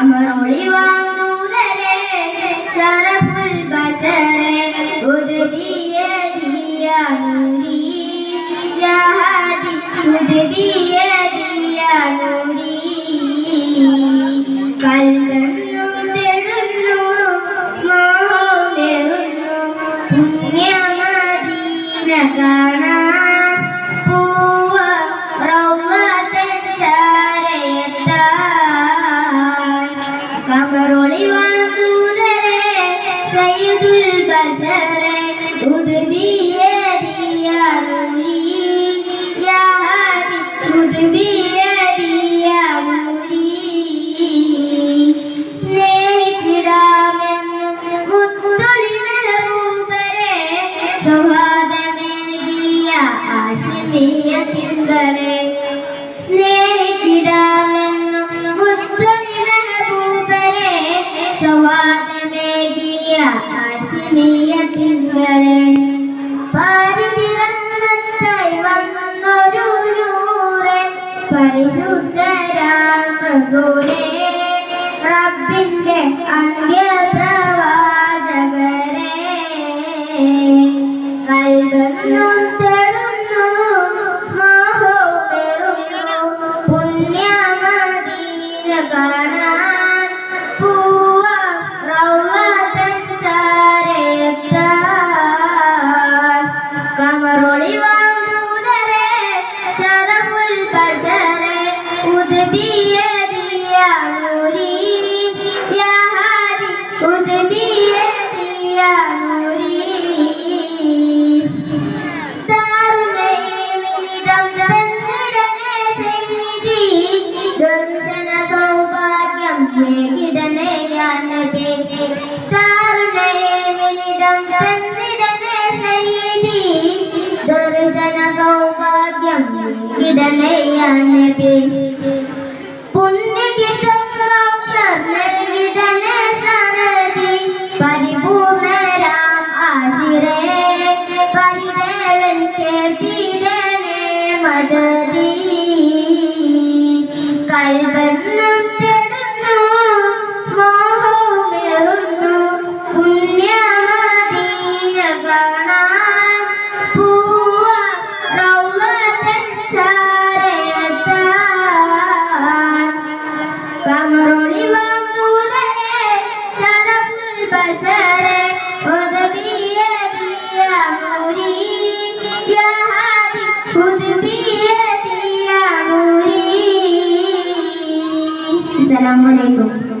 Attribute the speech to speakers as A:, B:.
A: കമറൊളി വാങ്ങൂതരെ ശരഫുൽ ബസരെ ഉദ്ബിയദി യാ നൂരി യാ ഹാദി ഉദ്ബിയദി യാ നൂരി കൽബെന്നും തെടുന്നു മോഹമേറുന്നു പുണ്യമദീന കാണാൻ बसर खुद है दिया दूरी या खुद है दिया दूरी स्नेह चिड़ा में मुत्तुल महबूबरे दिया आसिफियत करे പരിശുദ്ധരാം റസൂലേ റബ്ബിന്റെ അന്ത്യപ്രവാചകരെ ദർശന സൗഭാഗ്യം മേകിടനെ യാ നബി പുണ്യകിതം നൽകിടനെ സരതി. പരിപൂർണരാം ആശിരേ പരിദേവൻ കേട്ടിടനെ മദതി. നൂരി